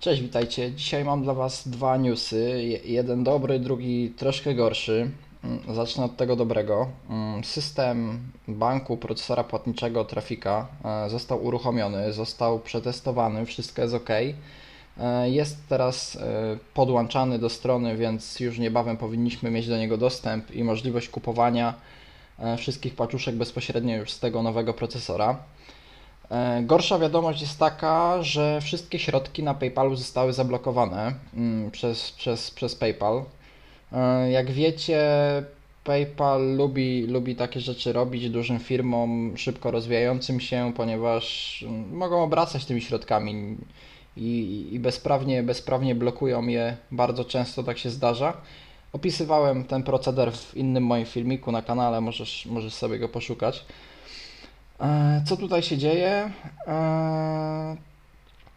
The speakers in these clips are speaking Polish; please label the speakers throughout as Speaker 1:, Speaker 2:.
Speaker 1: Cześć, witajcie. Dzisiaj mam dla Was dwa newsy. Je- Jeden dobry, drugi troszkę gorszy. Mm, Zacznę od tego dobrego. Mm, System banku procesora płatniczego Trafika e, został uruchomiony, został przetestowany, wszystko jest ok. E, Jest teraz e, podłączany do strony, więc już niebawem powinniśmy mieć do niego dostęp i możliwość kupowania wszystkich paczuszek bezpośrednio już z tego nowego procesora. E, Gorsza wiadomość jest taka, że wszystkie środki na PayPalu zostały zablokowane mm, przez, przez, przez PayPal. E, Jak wiecie, PayPal lubi, lubi takie rzeczy robić dużym firmom szybko rozwijającym się, ponieważ mm, mogą obracać tymi środkami i, i bezprawnie, bezprawnie blokują je. Bardzo często tak się zdarza. Opisywałem ten proceder w innym moim filmiku na kanale, możesz, możesz sobie go poszukać. E, Co tutaj się dzieje? E,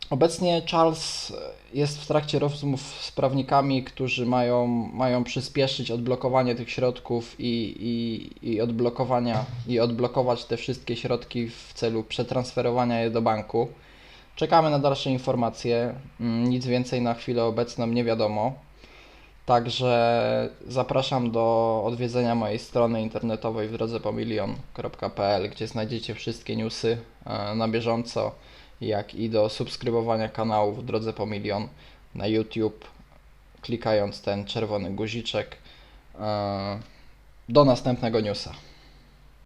Speaker 1: Obecnie Charles jest w trakcie rozmów z prawnikami, którzy mają, mają przyspieszyć odblokowanie tych środków i, i, i odblokowania i odblokować te wszystkie środki w celu przetransferowania je do banku. Czekamy na dalsze informacje. Mm, Nic więcej na chwilę obecną nie wiadomo. Także zapraszam do odwiedzenia mojej strony internetowej w drodze po milion.pl, gdzie znajdziecie wszystkie newsy e, na bieżąco, jak i do subskrybowania kanału w drodze po milion na YouTube, klikając ten czerwony guziczek. E, Do następnego newsa.